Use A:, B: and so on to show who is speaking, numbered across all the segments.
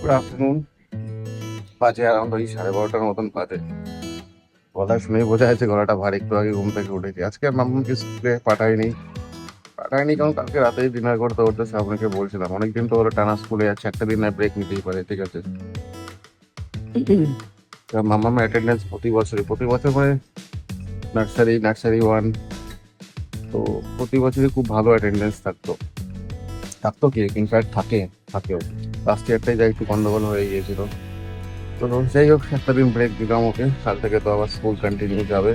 A: Good afternoon বাজে around ওই সাড়ে বারোটার মতন বাজে। গলা শুনেই বোঝা যাচ্ছে গলাটা ভার একটু আগে ঘুম থেকে উঠেছি। আজকে আর মামুনকে স্কুলে পাঠাইনি। পাঠাইনি কারণ কালকে রাতে ডিনার করতে করতে শ্রাবণীকে বলছিলাম। অনেকদিন তো হলো টানা স্কুলে যাচ্ছে একটা দিন ব্রেক নিতেই পারে ঠিক আছে? মামামের অ্যাটেন্ডেন্স প্রতি বছরই প্রতি বছর মানে নার্সারি নার্সারি ওয়ান তো প্রতি বছরই খুব ভালো অ্যাটেন্ডেন্স থাকতো। থাকতো কি? ইনফ্যাক্ট থাকে থাকেও লাস্ট ইয়ারটাই যা একটু গন্ডগোল হয়ে গিয়েছিল। তো যাই হোক, একটা দিন ব্রেক দিলাম ওকে। কাল থেকে তো আবার স্কুল কন্টিনিউ যাবে।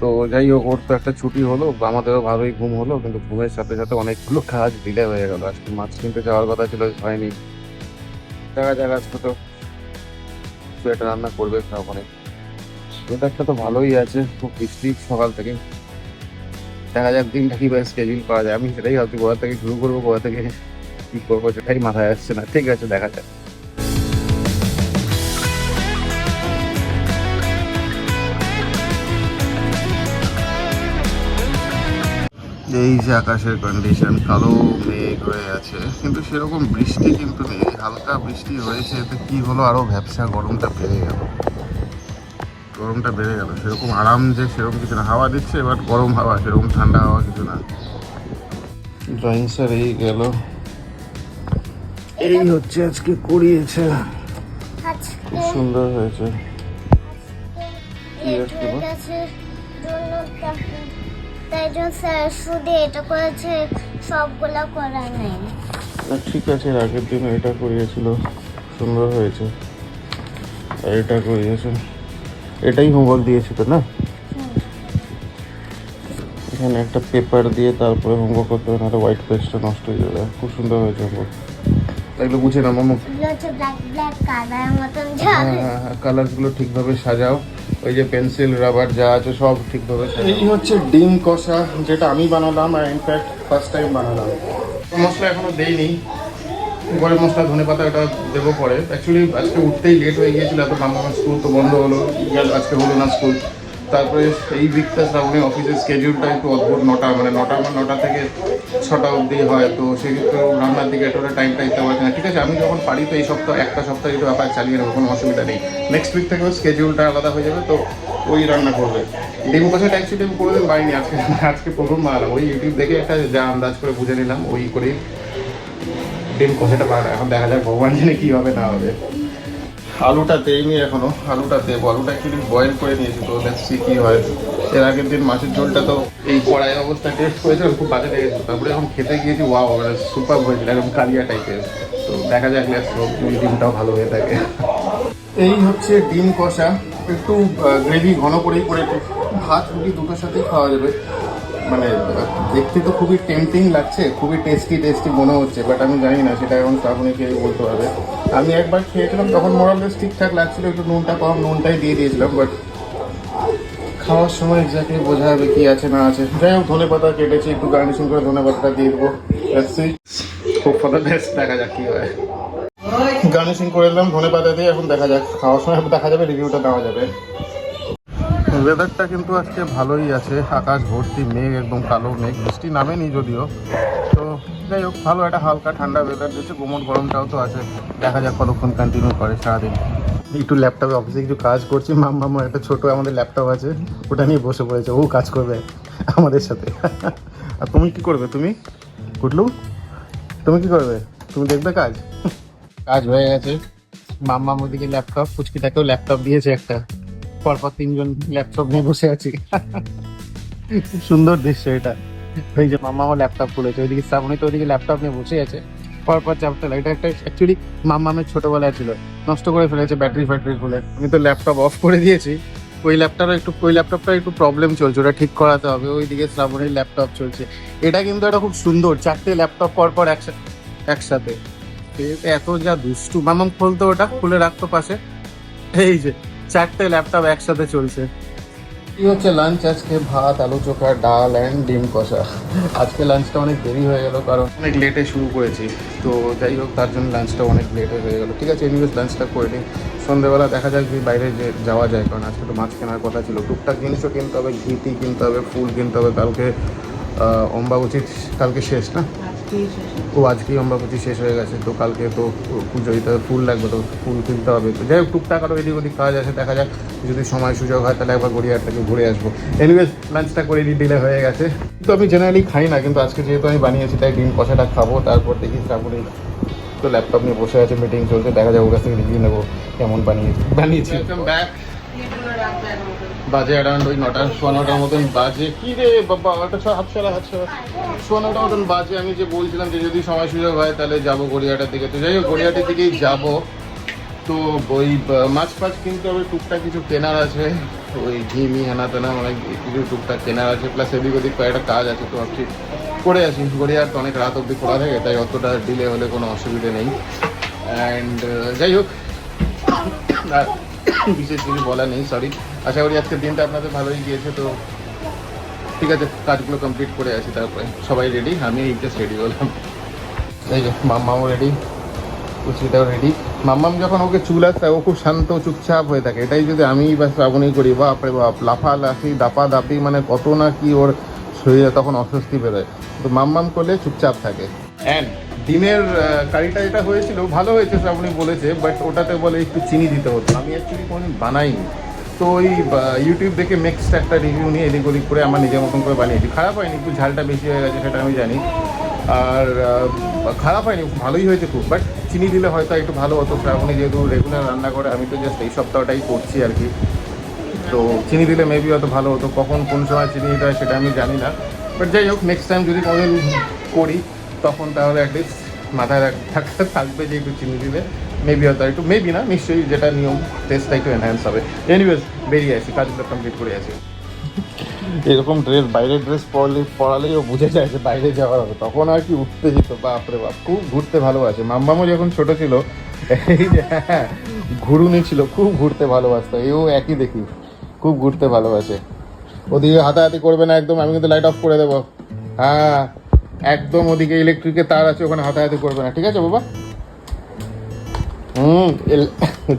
A: তো যাই হোক, ওর তো একটা ছুটি হলো, আমাদেরও ভালোই ঘুম হলো, কিন্তু ঘুমের সাথে সাথে অনেকগুলো কাজ ডিলে হয়ে গেল। আজকে মাছ কিনতে যাওয়ার কথা ছিল, হয়নি। দেখা যাক আজকে তো কিছু একটা রান্না করবে ওখানে ওয়েদারটা তো ভালোই আছে, খুব বৃষ্টি সকাল থেকে। দেখা যাক দিনটা কীভাবে স্কেডিউল করা যায়। আমি সেটাই ভাবছি, কোথা থেকে শুরু করব, কোথা থেকে কি করব সেটাই মাথায় আসছে না। ঠিক আছে, দেখা যাক। এই যে আকাশের কন্ডিশন কালো মেঘ হয়ে আছে, কিন্তু সেরকম বৃষ্টি কিন্তু নেই। হালকা বৃষ্টি হয়েছে, এতে কি হলো? আরও ভ্যাবসা গরমটা বেড়ে গেল। গরমটা বেড়ে গেল। সেরকম আরাম যে সেরকম কিছু না। হাওয়া দিচ্ছে বাট গরম হাওয়া, সেরকম ঠান্ডা হাওয়া কিছু না। ড্রয়িং স্যার এই গেল। এই হচ্ছে আজকে করিয়েছে। খুব সুন্দর হয়েছে। কি
B: লেট
A: আজকে
B: হয়ে
A: বল?
B: গেছে জন্য তা- তাই জন্য স্যার শুধু এটা করেছে সবগুলা করা নেই।
A: ঠিক আছে আগের দিন এটা করিয়েছিল সুন্দর হয়েছে। আর এটা করিয়েছে এটাই হোমওয়ার্ক দিয়েছিল না? এখানে একটা পেপার দিয়ে তারপরে হোমওয়ার্ক করতে হবে নাহলে হোয়াইট পেজটা নষ্ট হয়ে যাবে। খুব সুন্দর হয়েছে হোমওয়ার্ক। এগুলো বুঝে না মামু।
B: কালার মতন
A: হ্যাঁ হ্যাঁ হ্যাঁ কালারগুলো ঠিকভাবে সাজাও। ওই যে পেন্সিল রাবার যা আছে সব ঠিকভাবে এই হচ্ছে ডিম কষা যেটা আমি বানালাম আর ইনফ্যাক্ট ফার্স্ট টাইম বানালাম। মশলা এখনও দেইনি। গরম মশলা ধনে পাতা এটা দেবো পরে। অ্যাকচুয়ালি আজকে উঠতেই লেট হয়ে গিয়েছিল এত মামা স্কুল তো বন্ধ হলো। গেল আজকে হলো না স্কুল। তারপরে এই উইকটা শ্রাবণী অফিসের স্কেডিউলটা একটু অদ্ভুত, নটা মানে নটা মানে নটা থেকে ছটা অবধি হয়, তো সেক্ষেত্রে রান্নার দিকে একটা টাইমটা দিতে পারছে না। ঠিক আছে, আমি যখন পারি তো এই সপ্তাহ, একটা সপ্তাহ একটু ব্যাপার চালিয়ে নেব, কোনো অসুবিধা নেই। নেক্সট উইক থেকে স্কেডিউলটা আলাদা হয়ে যাবে, তো ওই রান্না করবে। ডিম কষাটা অ্যাকচুয়ালি আমি কোনোদিন পাইনি আজকে আজকে প্রথম বানালাম। ওই ইউটিউব দেখে একটা যা আন্দাজ করে বুঝে নিলাম, ওই করেই ডিম কষাটা বানানো এখন দেখা যাক ভগবান জানে কী হবে, না হবে। আলুটা দেইনি এখনও। আলুটা দেবো। আলুটা একটু বয়েল করে নিয়েছি তো দেখছি কি হয়। এর আগের দিন মাছের ঝোলটা তো এই কড়াই অবস্থা টেস্ট করেছিলাম খুব বাজে লেগেছিল তারপরে এখন খেতে গিয়েছি ওয়া মানে সুপার হয়েছিল, একদম কালিয়া টাইপের তো দেখা যাক ওই ডিমটাও ভালো হয়ে থাকে। এই হচ্ছে ডিম কষা। একটু গ্রেভি ঘন করেই করে ভাত রুটি দুটোর সাথেই খাওয়া যাবে। মানে দেখতে তো খুবই টেম্পটিং লাগছে, খুবই টেস্টি টেস্টি মনে হচ্ছে বাট আমি জানি না, সেটা এখন শ্রাবণীকে বলতে হবে। আমি একবার খেয়েছিলাম, তখন মোরালেস ঠিকঠাক লাগছিল, একটু নুনটা কম, নুনটাই দিয়ে দিয়েছিলাম বাট খাওয়ার সময় এক্স্যাক্টলি বোঝা যাবে কি আছে, না আছে। যাই হোক, ধনে পাতা কেটেছি, একটু গার্নিশিং করে ধনে পাতাটা দিয়ে দেবো খুব ফটো বেস্ট দেখা যাক কী হয়। গার্নিশিং করে দিলাম ধনে পাতা দিয়ে, এখন দেখা যাক, খাওয়ার সময় দেখা যাবে রিভিউটা দেওয়া যাবে। ওয়েদারটা কিন্তু আজকে ভালোই আছে। আকাশ ভর্তি মেঘ, একদম কালো মেঘ। বৃষ্টি নামেনি যদিও। তো যাই হোক, ভালো একটা হালকা ঠান্ডা ওয়েদার দিচ্ছে। কোমর গরমটাও তো আছে। দেখা যাক কতক্ষণ কন্টিনিউ করে সারাদিন। একটু ল্যাপটপে অফিসে কিছু কাজ করছি। মাম মামা একটা ছোটো আমাদের ল্যাপটপ আছে। ওটা নিয়ে বসে পড়েছে। ও কাজ করবে আমাদের সাথে। আর তুমি কি করবে? তুমি? কুটলু? তুমি কি করবে? তুমি দেখবে কাজ? কাজ হয়ে গেছে। মাম্মা ওদিকে ল্যাপটপ পুচকিটাকেও ল্যাপটপ দিয়েছে একটা। পরপর তিনজন ল্যাপটপ নিয়ে বসে আছি। খুব সুন্দর দৃশ্য এটা। ওই যে আমার ল্যাপটপ খুলেছে, ওইদিকে শ্রাবণী তো ওইদিকে ল্যাপটপ নিয়ে বসে আছে। পরপর চ্যাপ্টার এটা একটা অ্যাকচুয়ালি মাম্মামের ছোটবেলায় ছিল, নষ্ট করে ফেলেছে ব্যাটারি ফ্যাটারি খুলে। আমি তো ল্যাপটপ অফ করে দিয়েছি। ওই ল্যাপটপটা একটু, ওই ল্যাপটপটা একটু প্রবলেম চলছে, ওটা ঠিক করাতে হবে। ওইদিকে শ্রাবণীর ল্যাপটপ চলছে। এটা কিন্তু একটা খুব সুন্দর, চারটে ল্যাপটপ পরপর একসাথে একসাথে। এ- এত যা দুষ্টু। মামাম খুলতো ওটা, খুলে রাখতো পাশে। এই যে চারটে ল্যাপটপ একসাথে চলছে। কি হচ্ছে লাঞ্চ আজকে ভাত, আলু চোখা, ডাল অ্যান্ড ডিম কষা। আজকে লাঞ্চটা অনেক দেরি হয়ে গেল কারণ অনেক লেটে শুরু করেছি। তো যাই হোক, তার জন্য লাঞ্চটা অনেক লেটে হয়ে গেল। ঠিক আছে এনিওয়েজ লাঞ্চটা করে নিই। সন্ধ্যেবেলা দেখা যাক যে বাইরে যে যাওয়া যায়, কারণ আজকে তো মাছ কেনার কথা ছিল। টুকটাক জিনিসও কিনতে হবে, ঘিটি কিনতে হবে, ফুল কিনতে হবে, কালকে অম্বাবুচিত কালকে শেষ না? ও আজকেই অম্বাবতী শেষ হয়ে গেছে তো কালকে তো পুজো দিতে হবে, ফুল লাগবে তো ফুল কিনতে হবে। তো যাই হোক টুকটাক আরও এদিক ওদিক কাজ আছে দেখা যাক যদি সময় সুযোগ হয় তাহলে একবার গড়িয়ার থেকে ঘুরে আসব। এনিওয়েজ লাঞ্চটা করে দিই ডিলে হয়ে গেছে। তো আমি জেনারেলি খাই না কিন্তু আজকে যেহেতু আমি বানিয়েছি তাই ডিম কষাটা খাব তারপর দেখি শ্রাবণী তো ল্যাপটপ নিয়ে বসে আছে মিটিং চলছে দেখা যাক ওর কাছ থেকে রিভিউ নেব কেমন বানিয়েছি বানিয়েছি। ব্যাক বাজে অ্যারাউন্ড ওই নটা সোয়া নটার মতন বাজে। কি রে বাবা ওটা হাত ছাড়া হাত ছাড়া। সোয়া নটার মতন বাজে, আমি যে বলছিলাম যে যদি সময় সুযোগ হয়, তাহলে যাব গড়িয়াটার দিকে। তো যাই হোক গড়িয়াটার দিকেই যাব। তো ওই মাছ ফাছ কিনতে হবে, টুকটাক কিছু কেনার আছে। ওই ঘি মি হেনা তেনা অনেক কিছু টুকটাক কেনার আছে। প্লাস এদিক ওদিক কয়েকটা কাজ আছে, তো ভাবছি করে আসি। গড়িয়ার তো অনেক রাত অবধি খোলা থাকে, তাই অতটা ডিলে হলে কোনো অসুবিধে নেই। অ্যান্ড যাই হোক, আর বিশেষ কিছু বলা নেই সরি আশা করি আজকের দিনটা আপনাদের ভালোই গিয়েছে, তো ঠিক আছে, কাজগুলো কমপ্লিট করে আসি তারপরে। সবাই রেডি আমি জাস্ট রেডি হলাম। এই যে মাম্মাও রেডি কুচিটাও রেডি মাম্মাম যখন ওকে চুল আসতে ও খুব শান্ত, চুপচাপ হয়ে থাকে। এটাই যদি আমি বা শ্রাবণী করি, বাপরে বাপ, লাফালাফি দাপা দাপি মানে কত না কি ওর শরীরে তখন অস্বস্তি বেরোয়। তো মাম্মাম করলে চুপচাপ থাকে। অ্যান্ড ডিমের কারিটা যেটা হয়েছিল, ভালো হয়েছে, শ্রাবণী বলেছে বাট ওটাতে বলে একটু চিনি দিতে হতো। আমি অ্যাকচুয়ালি কোনোদিন বানাইনি। তো ওই ইউটিউব দেখে নেক্সট একটা রিভিউ নিয়ে এদিক ওদিক করে আমার নিজের মতন করে বানিয়েছি। খারাপ হয়নি, একটু ঝালটা বেশি হয়ে গেছে সেটা আমি জানি। আর খারাপ হয়নি ভালোই হয়েছে খুব বাট চিনি দিলে হয়তো একটু ভালো হতো। শ্রাবণী যেহেতু রেগুলার রান্না করে, আমি তো জাস্ট এই সপ্তাহটাই করছি আর কি। তো চিনি দিলে মেবি হয়তো ভালো হতো, কখন কোন সময় চিনি দিতে হয় সেটা আমি জানি না। বাট যাই হোক নেক্সট টাইম যদি কোনোদিন করি, তখন তাহলে অ্যাটলিস্ট মাথায় থাকবে যে একটু চিনি দিলে। মেবি হয়তো একটু মেবি না, নিশ্চয়ই যেটা নিয়ম টেস্টটা একটু এনহ্যান্স হবে। এনিওয়েজ বেরিয়ে আসি কাজগুলো কমপ্লিট করে আসি। এরকম ড্রেস বাইরের ড্রেস পরলে পরালেই ও বুঝে যায় যে বাইরে যাওয়ার হবে। তখন আর কি উঠতে যেত বাপরে বাপ, খুব ঘুরতে ভালোবাসে। মাম্মামও যখন ছোট ছিল, এই যে হ্যাঁ ঘুরুনি ছিল, খুব ঘুরতে ভালোবাসতো। এও একই দেখি, খুব ঘুরতে ভালোবাসে। ওদিকে হাতাহাতি করবে না একদম, আমি কিন্তু লাইট অফ করে দেবো। হ্যাঁ একদম ওদিকে ইলেকট্রিকের তার আছে, ওখানে হাতাহাতি করবে না। ঠিক আছে বাবা? হুম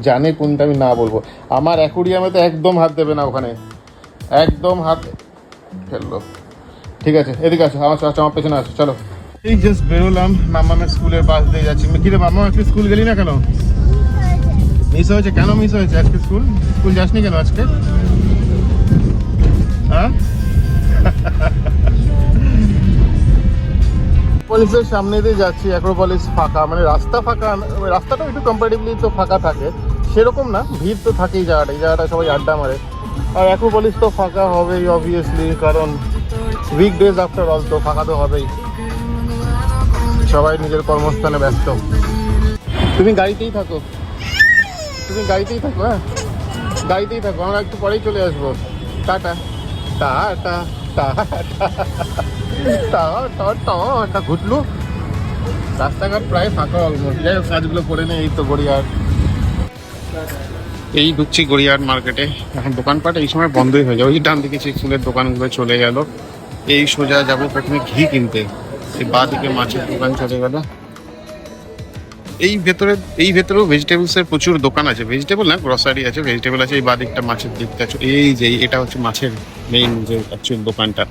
A: জানে কোনটা আমি না বলব। আমার অ্যাকুরিয়ামে তো একদম হাত দেবে না ওখানে। একদম হাত ফেলল। ঠিক আছে, এদিকে আসো, আমার সাথে আমার পেছনে আসো, চলো। এই জাস্ট বেরোলাম মামামের স্কুলের পাশ দিয়ে যাচ্ছি। কি রে মামা আজকে স্কুল গেলি না কেন? মিস হয়েছে কেন মিস হয়েছে আজকে স্কুল স্কুল যাসনি কেন আজকে? হ্যাঁ? কলেজের সামনে দিয়ে যাচ্ছি অ্যাক্রোপলিস ফাঁকা। মানে রাস্তা ফাঁকা রাস্তাটা একটু কম্পারেটিভলি তো ফাঁকা থাকে। সেরকম না, ভিড় তো থাকেই জায়গাটা। এই জায়গাটা সবাই আড্ডা মারে। আর অ্যাক্রোপলিস তো ফাঁকা হবেই অবভিয়াসলি কারণ উইকডেজ আফটার অল তো ফাঁকা তো হবেই। সবাই নিজের কর্মস্থানে ব্যস্ত। তুমি গাড়িতেই থাকো। তুমি গাড়িতেই থাকো হ্যাঁ? গাড়িতেই থাকো। আমরা একটু পরেই চলে আসব। টাটা। টাটা। টাটা। টা টা টা টা ঘুটলু। রাস্তাঘাট প্রায় ফাঁকা অলমোস্ট যাই হোক, কাজগুলো করে নেই এই তো গড়িয়ার এই ঢুকছি গড়িয়ার মার্কেটে এখন দোকানপাট এই সময় বন্ধই হয়ে যাবে। ওই ডান দিকে সেই দোকানগুলো চলে গেল। এই সোজা যাব প্রথমে ঘি কিনতে। এই বা দিকে মাছের দোকান চলে গেল। এই ভেতরে, এই ভেতরেও ভেজিটেবলস এর প্রচুর দোকান আছে। ভেজিটেবল না গ্রসারি আছে ভেজিটেবল আছে। এই বাদিকটা মাছের দিকটা এই যে, এটা হচ্ছে মাছের মেইন যে অ্যাকচুয়াল দোকানটা।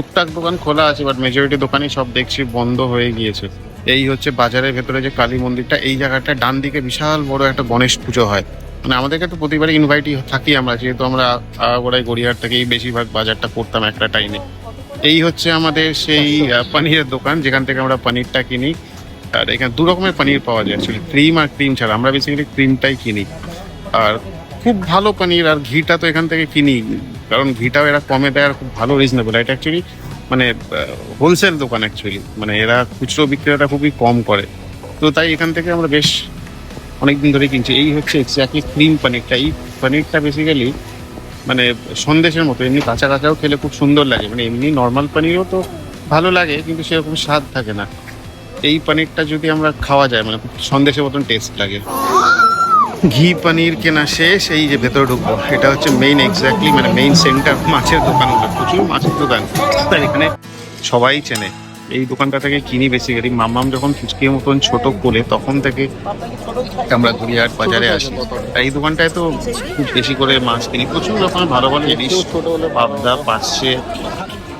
A: টুকটাক দোকান খোলা আছে বাট মেজরিটি দোকানই সব দেখছি বন্ধ হয়ে গিয়েছে। এই হচ্ছে বাজারের ভেতরে যে কালী মন্দিরটা, এই জায়গাটা ডান দিকে বিশাল বড় একটা গণেশ পুজো হয়। মানে আমাদেরকে তো প্রতিবারই ইনভাইটই থাকি আমরা, যেহেতু আমরা আগাগোড়াই গড়িয়ার থেকেই বেশিরভাগ বাজারটা করতাম একটা টাইমে এই হচ্ছে আমাদের সেই পনিরের দোকান, যেখান থেকে আমরা পনিরটা কিনি। আর এখানে দু রকমের পনির পাওয়া যায় অ্যাকচুয়ালি ক্রিম আর ক্রিম ছাড়া। আমরা বেসিক্যালি ক্রিমটাই কিনি। আর খুব ভালো পনির, আর ঘিটা তো এখান থেকে কিনি। কারণ ঘিটাও এরা কমে দেয় আর খুব ভালো রিজনেবল এটা অ্যাকচুয়ালি মানে হোলসেল দোকান অ্যাকচুয়ালি মানে এরা খুচরো বিক্রেতা খুবই কম করে। তো তাই এখান থেকে আমরা বেশ অনেকদিন ধরে কিনছি। এই হচ্ছে এক্স্যাক্টলি ক্রিম পনিরটা এই পনিরটা বেসিক্যালি মানে সন্দেশের মতো। এমনি কাঁচা কাঁচাও খেলে খুব সুন্দর লাগে। মানে এমনি নর্মাল পনিরও তো ভালো লাগে, কিন্তু সেরকম স্বাদ থাকে না। এই পনিরটা যদি আমরা খাওয়া যায় মানে সন্দেশের মতন টেস্ট লাগে। ঘি পনির কেনা শেষ, এই যে ভেতরে ঢুকবো। এটা হচ্ছে মেইন এক্স্যাক্টলি মানে মেইন সেন্টার মাছের দোকানগুলো প্রচুর মাছের দোকান। আর এখানে সবাই চেনে। এই দোকানটা থেকে কিনি বেশি বেসিক্যালি মাম্মাম যখন ফুচকির মতন ছোট কোলে, তখন থেকে আমরা গড়িয়াহাট বাজারে আসি। আর এই দোকানটায় তো খুব বেশি করে মাছ কিনি। প্রচুর রকমের ভালো ভালো ইলিশ পাবদা পাচ্ছে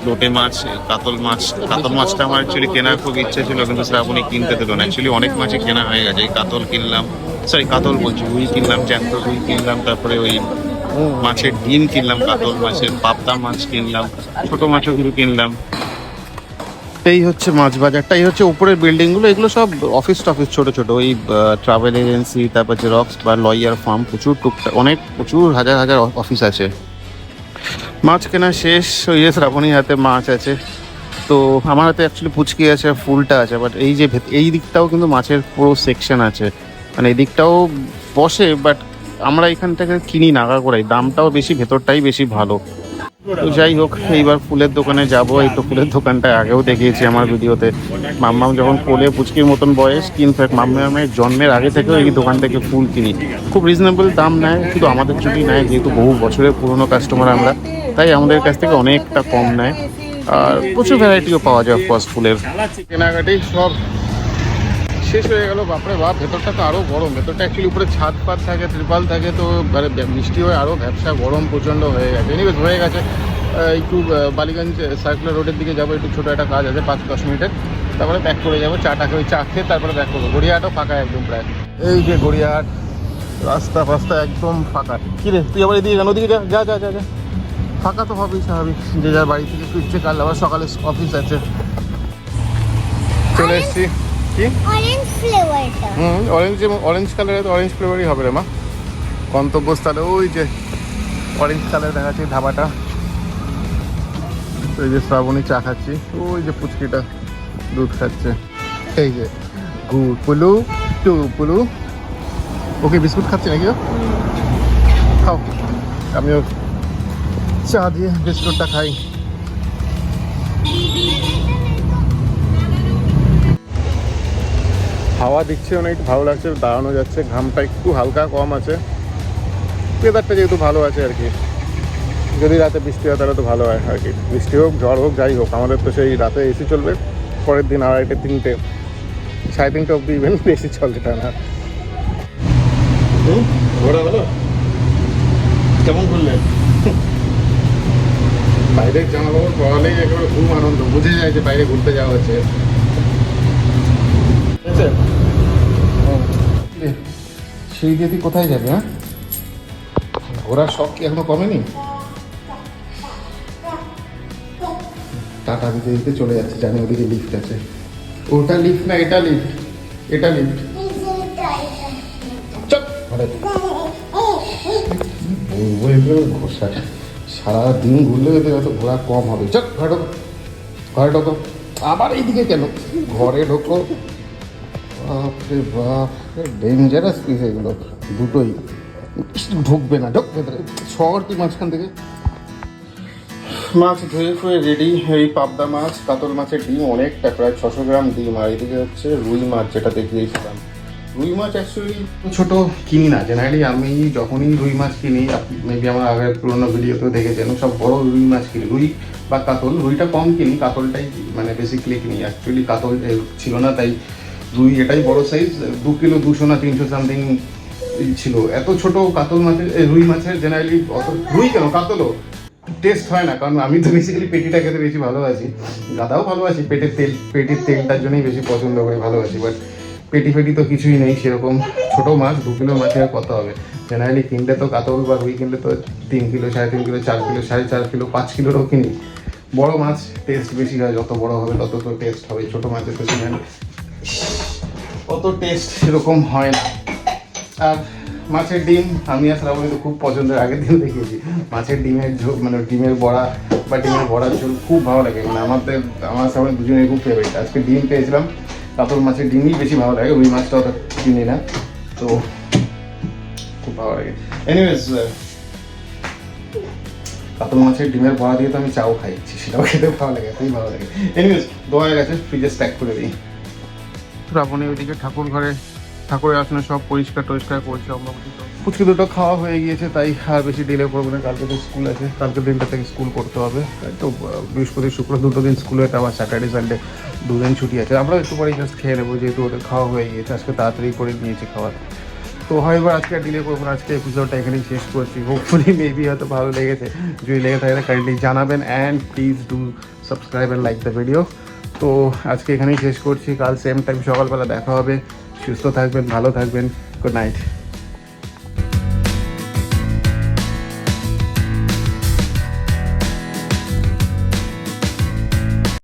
C: লোটে মাছ, কাতল মাছ। কাতল মাছটা আমার অ্যাকচুয়ালি কেনার খুব ইচ্ছে ছিল, কিন্তু শ্রাবণী কিনতে দিল না। অ্যাকচুয়ালি অনেক মাছই কেনা হয়ে গেছে। কাতল কিনলাম। সরি, কাতল বলছি, রুই কিনলাম জ্যান্ত রুই কিনলাম, তারপরে ওই মাছের ডিম কিনলাম, কাতল মাছের পাবদা মাছ কিনলাম, ছোট মাছও কিছু কিনলাম।
A: এই হচ্ছে মাছ বাজারটা, এই হচ্ছে উপরের বিল্ডিংগুলো এগুলো সব অফিস টফিস ছোট ছোট, ওই ট্রাভেল এজেন্সি তারপর জেরক্স বা লয়ার ফার্ম প্রচুর টুকটাক, অনেক, প্রচুর হাজার হাজার অফিস আছে। মাছ কেনা শেষ, ওই শ্রাবণীর হাতে মাছ আছে। তো আমার হাতে অ্যাকচুয়ালি পুচকি আছে ফুলটা আছে বাট এই যে এই দিকটাও কিন্তু মাছের পুরো সেকশন আছে। মানে এই দিকটাও বসে বাট আমরা এখান থেকে কিনি নাগা করাই দামটাও বেশি, ভেতরটাই বেশি ভালো। তো যাই হোক, এইবার ফুলের দোকানে যাব। এই তো ফুলের দোকানটা আগেও দেখিয়েছি আমার ভিডিওতে। মাম্মাম যখন কোলে পুচকির মতন বয়স ইনফ্যাক্ট মাম্মামের জন্মের আগে থেকেও এই দোকান থেকে ফুল কিনি। খুব রিজনেবল দাম নেয় শুধু আমাদের ছুটি নেয়, যেহেতু বহু বছরের পুরনো কাস্টমার আমরা। তাই আমাদের কাছ থেকে অনেকটা কম নেয়। আর প্রচুর ভ্যারাইটিও পাওয়া যায় অফকোর্স ফুলের। কেনাকাটি সব শেষ হয়ে গেল বাপরে বাপ ভেতরটা তো আরও গরম। ভেতরটা অ্যাকচুয়ালি উপরে ছাদ ফাদ থাকে ত্রিপাল থাকে তো মানে বৃষ্টি হয়ে আরও ব্যবসা গরম প্রচণ্ড হয়ে গেছে। এনিওয়েজ হয়ে গেছে। একটু বালিগঞ্জ সার্কুলার রোডের দিকে যাব একটু ছোটো একটা কাজ আছে পাঁচ দশ মিনিটের। তারপরে ব্যাক করে যাব চাটাকে ওই চা খেয়ে তারপরে ব্যাক করব। গড়িয়াহাটও ফাঁকা একদম প্রায়। এই যে গড়িয়াহাট রাস্তা ফাস্তা একদম ফাঁকা। কি রে তুই আবার এদিকে ওদিকে যা যা যা যা যা। ফাঁকা তো হবেই স্বাভাবিক যে যার বাড়ি থেকে ফিরছে কাল আবার সকালে অফিস আছে। চলে এসছি। কি?
B: অরেঞ্জ ফ্লেভারটা
A: হুম অরেঞ্জ অরেঞ্জ কালারের অরেঞ্জ ফ্লেভারই হবে রে মা। গন্তব্যস্থলে ওই যে অরেঞ্জ কালার দেখাচ্ছে ধাবাটা। ওই যে শ্রাবণী চা খাচ্ছি ওই যে পুচকিটা দুধ খাচ্ছে। এই যে পুলু টু পুলু ওকে বিস্কুট খাচ্ছে নাকি? খাও। আমিও চা দিয়ে বিস্কুটটা খাই। হাওয়া দিচ্ছে অনেক ভালো লাগছে দাঁড়ানো যাচ্ছে ঘামটা একটু হালকা কম আছে। ওয়েদারটা যেহেতু ভালো আছে আর কি। যদি রাতে বৃষ্টি হয় তাহলে তো ভালো হয় আর কি। বৃষ্টি হোক ঝড় হোক যাই হোক আমাদের তো সেই রাতে এসি চলবে। পরের দিন আড়াইটে তিনটে সাড়ে তিনটে অব্দি ইভেন এসি চলছে টা না ঘোরা হলো। কেমন ঘুরলে? বাইরের জামা কাপড় পরালেই একেবারে খুব আনন্দ বুঝে যায় যে বাইরে ঘুরতে যাওয়া হচ্ছে। আছে? সেই দিয়ে তুই কোথায় যাবে হ্যাঁ? ঘোরার শখ কি এখনও কমেনি? টাটা দিতে দিতে চলে যাচ্ছে, জানি ওদিকে লিফট আছে। ওটা লিফট না, এটা লিফট এটা লিফট সারাদিন ঘুরলে তো এত ঘোরা কম হবে। চপ, ঘরে ঢোকো। ঘরে ঢোকো। আবার এইদিকে কেন? ঘরে ঢোকো। বাপরে বাপ ডেঞ্জারাস পিস এগুলো দুটোই। ঢুকবে না, ঢুক ভেতরে। শহর কি মাঝখান থেকে। মাছ ধুয়ে ফুয়ে রেডি এই পাবদা মাছ, কাতল মাছের ডিম অনেকটা, প্রায় ছশো গ্রাম ডিম। আর এদিকে হচ্ছে রুই মাছ, যেটা দেখিয়েছিলাম রুই মাছ অ্যাকচুয়ালি ছোট, কিনি না। জেনারেলি আমি যখনই রুই মাছ কিনি মেবি আমার আগের পুরোনো ভিডিওতেও দেখেছেন, সব বড় রুই মাছ কিনি। রুই বা কাতল, রুইটা কম কিনি, কাতলটাই মানে বেসিক্যালি কিনি। অ্যাকচুয়ালি কাতল ছিল না, তাই রুই এটাই বড় সাইজ দু কিলো দুশো না তিনশো সামথিং ছিল। এত ছোট কাতল মাছের রুই মাছের জেনারেলি অত রুই কেন? কাতলও। টেস্ট হয় না, কারণ আমি তো বেসিক্যালি পেটিটা খেতে বেশি ভালোবাসি। গাদাও ভালোবাসি, পেটের তেল পেটির তেলটার জন্যই বেশি পছন্দ করি ভালোবাসি বাট পেটি ফেটি তো কিছুই নেই সেরকম। ছোট মাছ, দু কিলো মাছের কত হবে? জেনারেলি কিনলে তো কাতল বা রুই কিনলে তো তিন কিলো, সাড়ে তিন কিলো, চার কিলো, সাড়ে চার কিলো, পাঁচ কিলোরও কিনি। বড় মাছ টেস্ট বেশি হয়, যত বড় হবে তত তো টেস্ট হবে। ছোটো মাছের তো অত টেস্ট সেরকম হয় না। আর মাছের ডিম, আমি আর শ্রাবণী তো খুব পছন্দের, আগের দিন দেখেছি মাছের ডিমের ঝোল মানে ডিমের বড়া বা ডিমের বড়ার ঝোল খুব ভালো লাগে। মানে আমাদের, আমার শ্রাবণী দুজনের খুব ফেভারিট আজকে ডিম পেয়েছিলাম কাতল মাছের ডিমই বেশি ভালো লাগে ওই মাছটা অত কিনি না। তো খুব ভালো লাগে। এনিওয়েজ কাতল মাছের ডিমের বড়া দিয়ে তো আমি চাও খাই, সেটাও খেতে ভালো লাগে খুবই ভালো লাগে। এনিওয়েজ দোয়া গেছে ফ্রিজে স্ট্যাক করে দিই। শ্রাবণী ওইদিকে ঠাকুর ঘরে, ঠাকুরের আসনে সব পরিষ্কার টরিষ্কার করছে আমরা পুচকি দুটো খাওয়া হয়ে গিয়েছে, তাই আর বেশি ডিলে করব না। কালকে তো স্কুল আছে কালকে দিনটা থেকে স্কুল করতে হবে। তাই তো, বৃহস্পতি, শুক্র, দুটো দিন স্কুলে এটা আবার স্যাটারডে সানডে দুদিন ছুটি আছে। আমরা একটু পরে জাস্ট খেয়ে নেব, যেহেতু ওদের খাওয়া হয়ে গিয়েছে, আজকে তাড়াতাড়ি করে নিয়েছি খাবার। তো হয় এবার আজকে ডিলে করব না, আজকে এপিসোডটা এখানেই শেষ করছি। হোপফুলি মেবি হয়তো ভালো লেগেছে। যদি লেগে থাকে কাইন্ডলি জানাবেন and please do subscribe and like the video তো আজকে এখানেই শেষ করছি। কাল সেম টাইম সকালবেলা দেখা হবে। সুস্থ থাকবেন, ভালো থাকবেন। Good night